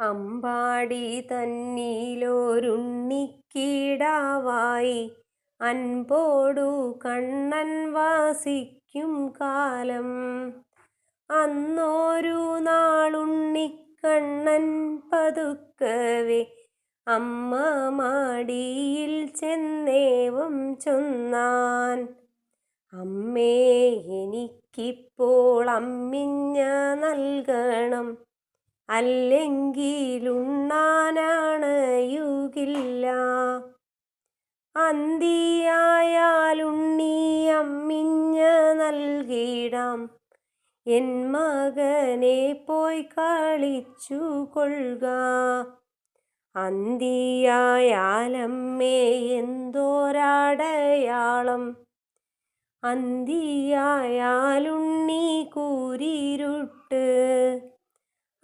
അമ്പാടി തന്നീലോരുണ്ണിക്കീടാവായി. അൻപോടു കണ്ണൻ വാസിക്കും കാലം. അന്നോരു നാളുണ്ണിക്കണ്ണൻ പതുക്കവേ. അമ്മ മാടിയിൽ ചെന്നേവം ചൊന്നാൻ. അമ്മേ എനിക്കിപ്പോൾ അമ്മിഞ്ഞ നൽകണം. അല്ലെങ്കിലുണ്ണാനാണയുകില്ല. അന്തിയായാലുണ്ണി അമ്മിഞ്ഞ നൽകിടാം എൻ മകനെ പോയി കളിച്ചു കൊള്ളുക അന്തിയായാലമ്മേ എന്തോരാടയാളം. അന്തിയായാലുണ്ണി കൂരിരുട്ട്.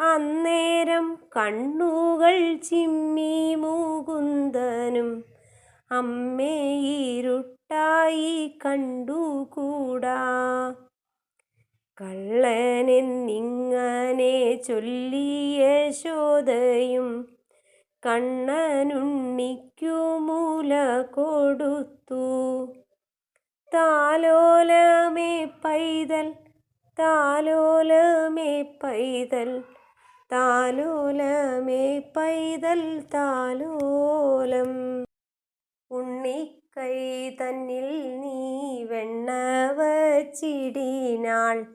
അന്നേരം കണ്ണുകൾ ചിമ്മി മുകുന്ദനും അമ്മേ ഇരുട്ടായി കണ്ടുകൂടാ. കള്ളനെന്നിങ്ങനെ ചൊല്ലിയ ശോധയും കണ്ണനുണ്ണിക്കു മൂല കൊടുത്തു. താലോലമേ പൈതൽ താലോലമേ പൈതൽ താലോലമേ പൈതൽ താലോലം. ഉണ്ണിക്കൈ തന്നിൽ നീ വെണ്ണ വച്ചിടിനാൾ.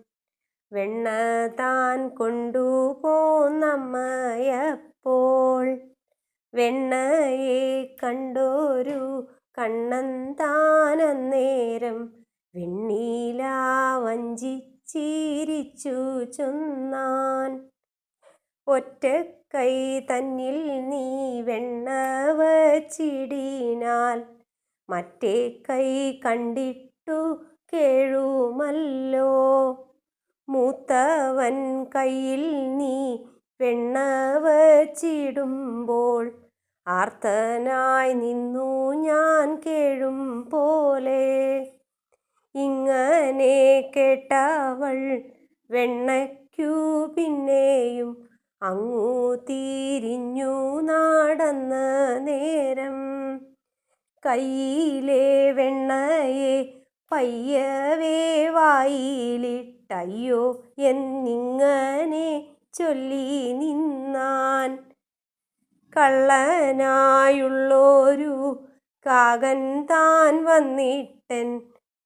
വെണ്ണ താൻ കൊണ്ടുപോന്നമ്മയപ്പോൾ വെണ്ണയെ കണ്ടോരു കണ്ണൻ താനന്നേരം വെണ്ണീല വഞ്ചിച്ചിരിച്ചു ചൊന്നാൻ. ഒറ്റക്കൈ തന്നിൽ നീ വെണ്ണ വച്ചിടിനാൽ മറ്റേ കൈ കണ്ടിട്ടു കേഴുമല്ലോ. മൂത്തവൻ കയ്യിൽ നീ വെണ്ണ വച്ചിടുമ്പോൾ ആർത്തനായി നിന്നു ഞാൻ കേഴും പോലെ. ഇങ്ങനെ കേട്ടവൾ വെണ്ണയ്ക്കു പിന്നെയും അങ്ങു തിരിഞ്ഞു നടന്ന നേരം. കയ്യിലെ വെണ്ണയെ പയ്യവേ വായിലിട്ടയ്യോ എന്നിങ്ങനെ ചൊല്ലി നിന്നാൻ. കള്ളനായുള്ളൊരു കാകൻ താൻ വന്നിട്ടൻ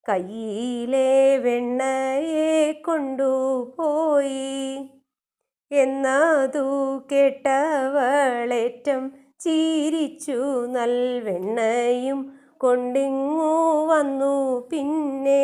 കയ്യിലെ വെണ്ണയെ കൊണ്ടുപോയി. എന്നതു കേട്ടവളേറ്റം ചിരിച്ചു നൽവെണ്ണയും കൊണ്ടിങ്ങു വന്നു പിന്നെ